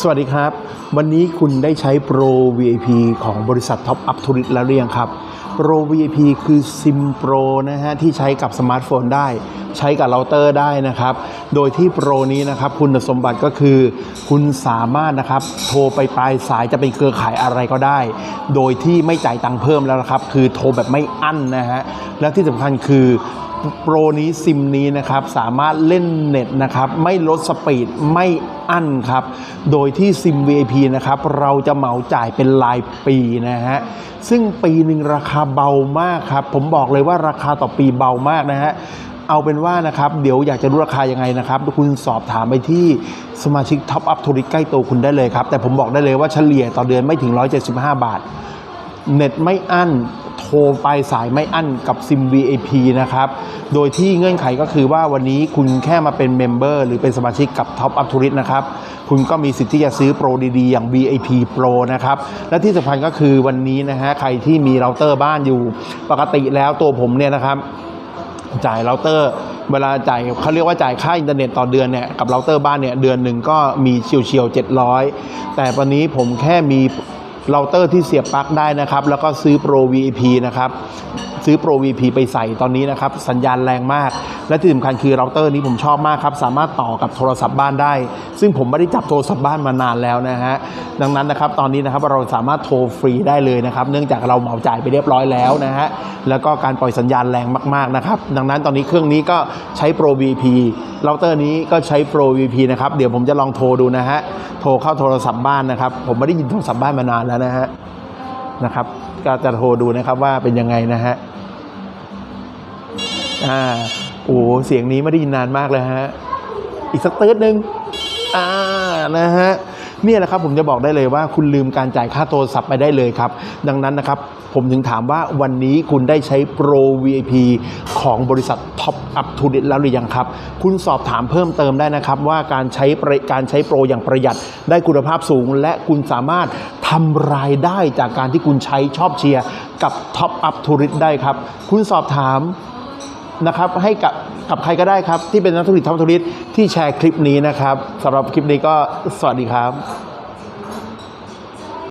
สวัสดีครับ วันนี้คุณได้ใช้ Pro VIP ของบริษัท Top Up ทุริ t แล้วหรือยังครับ Pro VIP คือซิม Pro นะฮะที่ใช้กับสมาร์ทโฟนได้ ใช้กับเราเตอร์ได้นะครับ โดยที่ Pro นี้นะครับคุณสมบัติก็คือ คุณสามารถนะครับโทรไปปลายสายจะเป็นเครือข่ายอะไรก็ได้ โดยที่ไม่จ่ายตังค์เพิ่มแล้วนะครับ คือโทรแบบไม่อั้นนะฮะและที่สำคัญคือ โปรนี้ซิมนี้นะครับ สามารถเล่นเน็ตนะครับ ไม่ลดสปีดไม่อั้นครับ โดยที่ซิม VIP นะครับ เราจะเหมาจ่ายเป็นรายปีนะฮะ ซึ่งปีหนึ่งราคาเบามากครับ ผมบอกเลยว่าราคาต่อปีเบามากนะฮะเอาเป็นว่านะครับเดี๋ยวอยากจะรู้ราคายังไงนะครับคุณสอบถามไปที่สมาชิกท็อปอัพทริใกล้ตัวคุณได้เลยครับ แต่ผมบอกได้เลยว่าเฉลี่ยต่อเดือนไม่ถึง 175 บาท เน็ตไม่อั้น โทรไปสายไม่อั้นกับซิม VIP นะครับ โดยที่เงื่อนไขก็คือว่าวันนี้คุณแค่มาเป็นเมมเบอร์หรือเป็นสมาชิกกับ Top Up Tourist นะครับ คุณก็มีสิทธิ์ที่จะซื้อโปรดีๆ อย่าง VIP Pro นะครับ และที่สำคัญก็คือวันนี้นะฮะใครที่มีเราเตอร์บ้านอยู่ ปกติแล้วตัวผมเนี่ยนะครับจ่ายเราเตอร์เวลาจ่ายเขาเรียกว่าจ่ายค่าอินเทอร์เน็ตต่อเดือนเนี่ยกับเราเตอร์บ้านเนี่ยเดือนหนึ่งก็มีเฉียวๆ700แต่วันนี้ผมแค่มี เราเตอร์ที่เสียบปลั๊กได้นะครับ แล้วก็ซื้อ Pro VIP นะครับซื้อ Pro VP ไปใส่ตอนนี้นะครับ สัญญาณแรงมาก และที่สำคัญคือเราเตอร์นี้ผมชอบมากครับ สามารถต่อกับโทรศัพท์บ้านได้ ซึ่งผมไม่ได้จับโทรศัพท์บ้านมานานแล้วนะฮะ ดังนั้นนะครับตอนนี้นะครับเราสามารถโทรฟรีได้เลยนะครับ เนื่องจากเราเหมาจ่ายไปเรียบร้อยแล้วนะฮะแล้วก็การปล่อยสัญญาณแรงมากๆนะครับดังนั้นตอนนี้เครื่องนี้ก็ใช้ Pro VP เราเตอร์นี้ก็ใช้ Pro VP นะครับเดี๋ยวผมจะลองโทรดูนะฮะโทรเข้าโทรศัพท์บ้านนะครับ ผมไม่ได้ยินโทรศัพท์บ้านมานานแล้วนะฮะนะครับ ก็จะโทรดูนะครับว่าเป็นยังไงนะฮะอ่าโอ้เสียงนี้ไม่ได้ยินนานมากเลยฮะอีกสักเติร์ดหนึ่งอ่านะฮะ นี่ยแหละครับผมจะบอกได้เลยว่าคุณลืมการจ่ายค่าโทรศัพท์ไปได้เลยครับ ดังนั้นนะครับผมถึงถามว่าวันนี้คุณได้ใช้ Pro VIP ของบริษัท Top Up to Date แล้วหรือยังครับ คุณสอบถามเพิ่มเติมได้นะครับว่าการใช้รการใช้โปรอย่างประหยัดได้คุณภาพสูง และคุณสามารถทำรายได้จากการที่คุณใช้ชอบเชียร์กับ Top Up to Date ได้ครับ คุณสอบถาม นะครับให้กับกับใครก็ได้ครับ ที่เป็นนักธุรกิจทำธุรกิจที่แชร์คลิปนี้นะครับสำหรับคลิปนี้ก็สวัสดีครับ